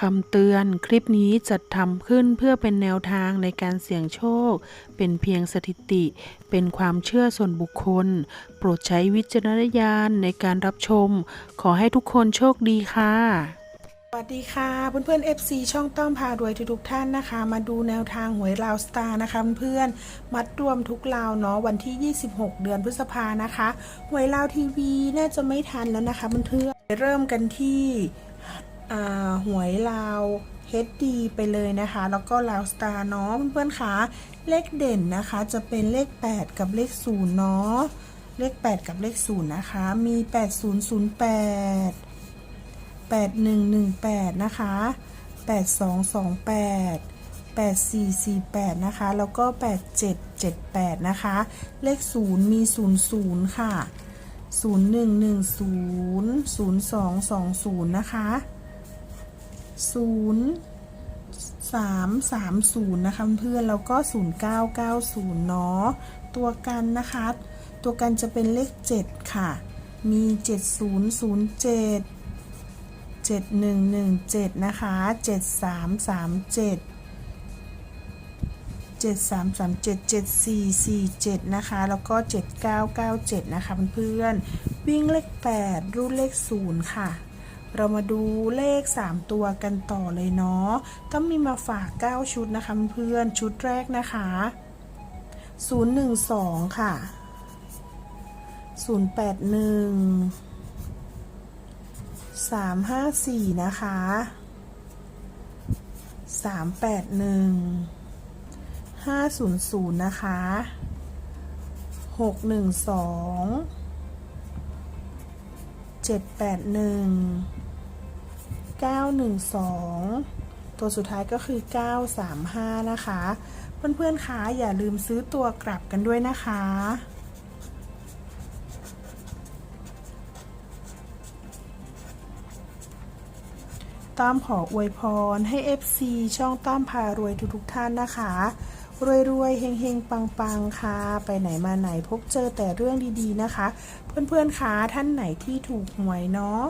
คำเตือนคลิปนี้จัดทำขึ้นเพื่อเป็นแนวทางในการเสี่ยงโชค เป็นเพียงสถิติ เป็นความเชื่อส่วนบุคคล โปรดใช้วิจารณญาณในการรับชม ขอให้ทุกคนโชคดีค่ะ สวัสดีค่ะเพื่อนๆ FC ช่องต้อมพารวยทุกๆท่านนะคะ มาดูแนวทางหวยลาวสตาร์นะคะเพื่อนๆมัดรวมทุกลาวเนาะวันที่ 26 เดือนพฤษภานะคะหวยลาวทีวีน่าจะไม่ทันแล้วนะคะเพื่อนๆเริ่มกันที่ หวยลาว HD ไปเลยนะคะ แล้วก็ลาวสตาร์เนาะเพื่อนๆคะเลขเด่นนะคะ จะเป็นเลข 8 กับเลข0เนาะเลข 8 กับเลข0นะคะ มี 8008 8118 นะคะ 8228 8448 นะคะ แล้วก็ 8778 นะคะ เลข 0 มี 00 ค่ะ 0110 0220 นะคะ 0 330นะคะเพื่อนแล้วก็0990เนาะตัวกันนะคะ ตัวกันจะเป็นเลข7ค่ะ มี7007 7117นะคะ7337 7337 7447นะคะ แล้วก็7997นะคะเพื่อนๆวิ่งเลข8รูดเลข0ค่ะ เรามาดูเลข 3 ตัวกันต่อเลยเนาะต้องมีมาฝาก 9 ชุดนะคะเพื่อน ชุดแรกนะคะ 012 ค่ะ 081สามห้าสี่นะคะสามแปดหนึ่งห้าศูนย์ศูนย์นะคะห กหนึ่งสองเจ็ดแปดหนึ่งเก้าหนึ่งสองตัวสุดท้ายก็คือเก้าสามห้านะคะ เพื่อนๆคะอย่าลืมซื้อตัวกลับกันด้วยนะคะต้อมขออวยพรให้ FC ช่องต้อมพารวยทุกๆท่านนะคะ รวยๆเฮงๆปังๆค่ะ ไปไหนมาไหนพบเจอแต่เรื่องดีๆนะคะ เพื่อนๆคะท่านไหนที่ถูกหวยเนาะ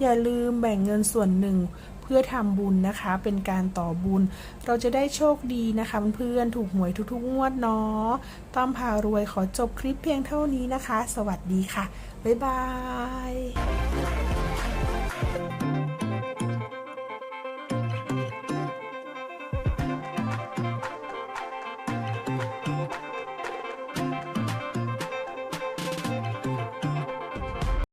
อย่าลืมแบ่งเงินส่วนหนึ่งเพื่อทำบุญนะคะ เป็นการต่อบุญ เราจะได้โชคดีนะคะเพื่อนๆถูกหวยทุกๆงวดเนาะต้อมพารวยขอจบคลิปเพียงเท่านี้นะคะ สวัสดีค่ะ บ๊ายบาย